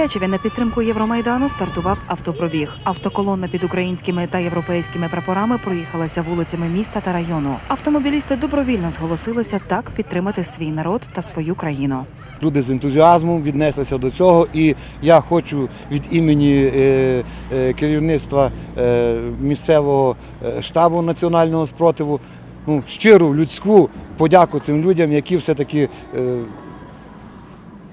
Тячеві на підтримку Євромайдану стартував автопробіг. Автоколонна під українськими та європейськими прапорами проїхалася вулицями міста та району. Автомобілісти добровільно зголосилися так підтримати свій народ та свою країну. Люди з ентузіазмом віднеслися до цього, і я хочу від імені е, е, керівництва е, місцевого штабу національного спротиву ну, щиру людську подяку цим людям, які все-таки е,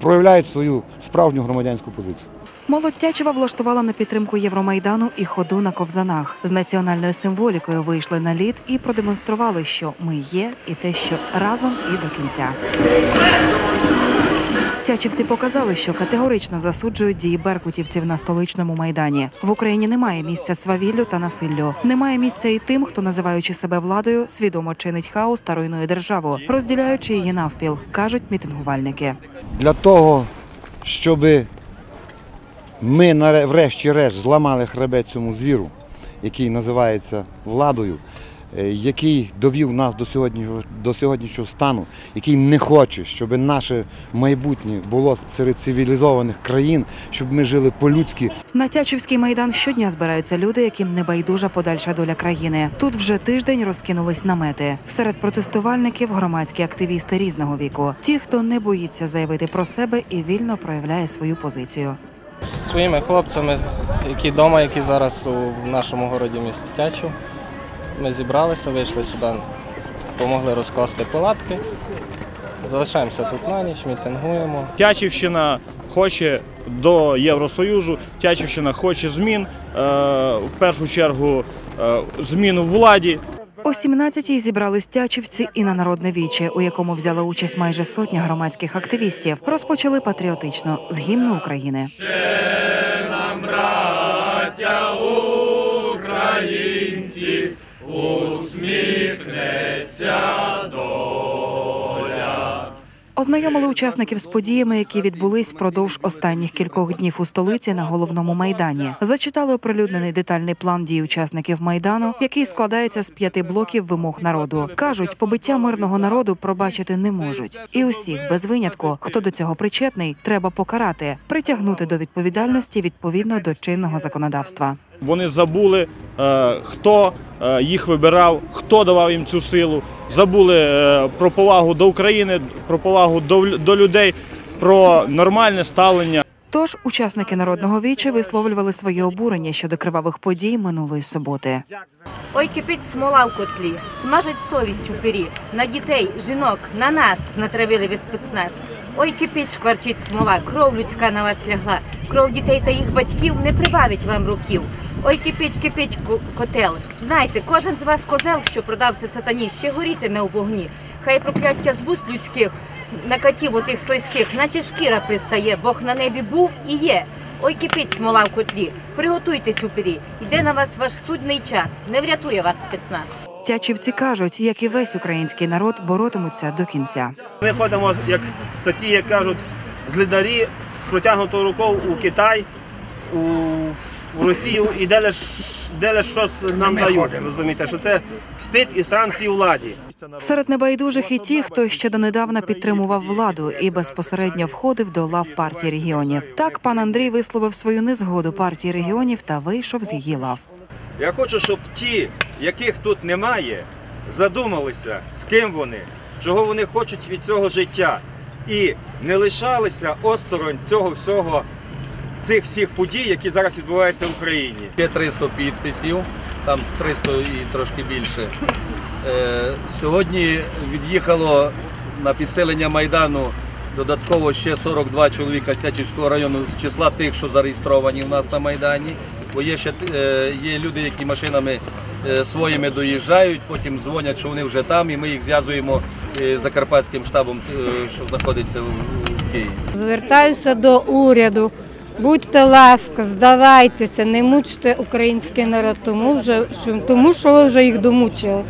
проявляють свою справжню громадянську позицію. Молодь Тячева влаштувала на підтримку Євромайдану і ходу на ковзанах. З національною символікою вийшли на лід і продемонстрували, що ми є, і те, що разом і до кінця. Тячівці показали, що категорично засуджують дії беркутівців на столичному майдані. В Україні немає місця свавіллю та насиллю. Немає місця і тим, хто, називаючи себе владою, свідомо чинить хаос та руйнує державу, розділяючи її навпіл, кажуть мітингувальники. Для того, щоб ми врешті-решт зламали хребет цьому звіру, який називається владою, який довів нас до сьогоднішнього, до сьогоднішнього стану, який не хоче, щоб наше майбутнє було серед цивілізованих країн, щоб ми жили по-людськи, На Тячівський майдан щодня збираються люди, яким не байдужа подальша доля країни. Тут вже тиждень розкинулись намети. Серед протестувальників громадські активісти різного віку. Ті, хто не боїться заявити про себе і вільно проявляє свою позицію. своїми хлопцями, які вдома, які зараз у нашому городі місті Тячів. Ми зібралися, вийшли сюди, допомогли розкласти палатки. Залишаємося тут на ніч, мітингуємо. Тячівщина хоче до Євросоюзу, Тячівщина хоче змін, е, в першу чергу е, змін у владі. О 17-й зібрались тячівці і на народне віче, у якому взяла участь майже сотня громадських активістів. Розпочали патріотично з гімну України. Ознайомили учасників з подіями, які відбулись впродовж останніх кількох днів у столиці на головному майдані. Зачитали оприлюднений детальний план дій учасників майдану, який складається з п'яти блоків вимог народу. кажуть, побиття мирного народу пробачити не можуть. І усіх без винятку, хто до цього причетний, треба покарати, притягнути до відповідальності відповідно до чинного законодавства. Вони забули, е, хто їх вибирав, хто давав їм цю силу. Забули е, про повагу до України, про повагу до, до людей, про нормальне ставлення. Тож учасники народного віча висловлювали своє обурення щодо кривавих подій минулої суботи. Ой, кипить смола в котлі, смажить совість у пирі. На дітей, жінок, на нас натравили ви спецназ. Ой, кипить, шкварчить смола, кров людська на вас лягла. Кров дітей та їх батьків не прибавить вам років. Ой, кипить, кипить ко- котел. Знайте, кожен з вас козел, що продався сатані, ще горітиме у вогні. Хай прокляття з вуст людських на катів отих слизьких, наче шкіра пристає, Бог на небі був і є. Ой, кипить смола в котлі, приготуйтесь у пирі. Йде на вас ваш судний час, не врятує вас спецназ. Тячівці кажуть, як і весь український народ боротимуться до кінця. Ми ходимо, як то ті, як кажуть, злидарі з протягнутою рукою у Китай, у, у Росію і де лиш, де лиш щось нам дають. Розумієте, що це стид і санкції владі. Серед небайдужих і ті, хто ще донедавна підтримував владу і безпосередньо входив до лав партії регіонів. Так пан Андрій висловив свою незгоду партії регіонів та вийшов з її лав. Я хочу, щоб ті, яких тут немає, задумалися, з ким вони, чого вони хочуть від цього життя, і не лишалися осторонь цього всього, цих всіх подій, які зараз відбуваються в Україні. Ще 300 підписів, там 300 і трошки більше. Е, Сьогодні від'їхало на підселення Майдану додатково ще 42 чоловіка Сячівського району з числа тих, що зареєстровані в нас на Майдані. Бо є ще е, є люди, які машинами е, своїми доїжджають, потім дзвонять, що вони вже там, і ми їх зв'язуємо з закарпатським штабом, що знаходиться в в Києві. Звертаюся до уряду. Будьте ласка, здавайтеся, не мучте український народ, тому, вже, тому що ви вже їх домучили.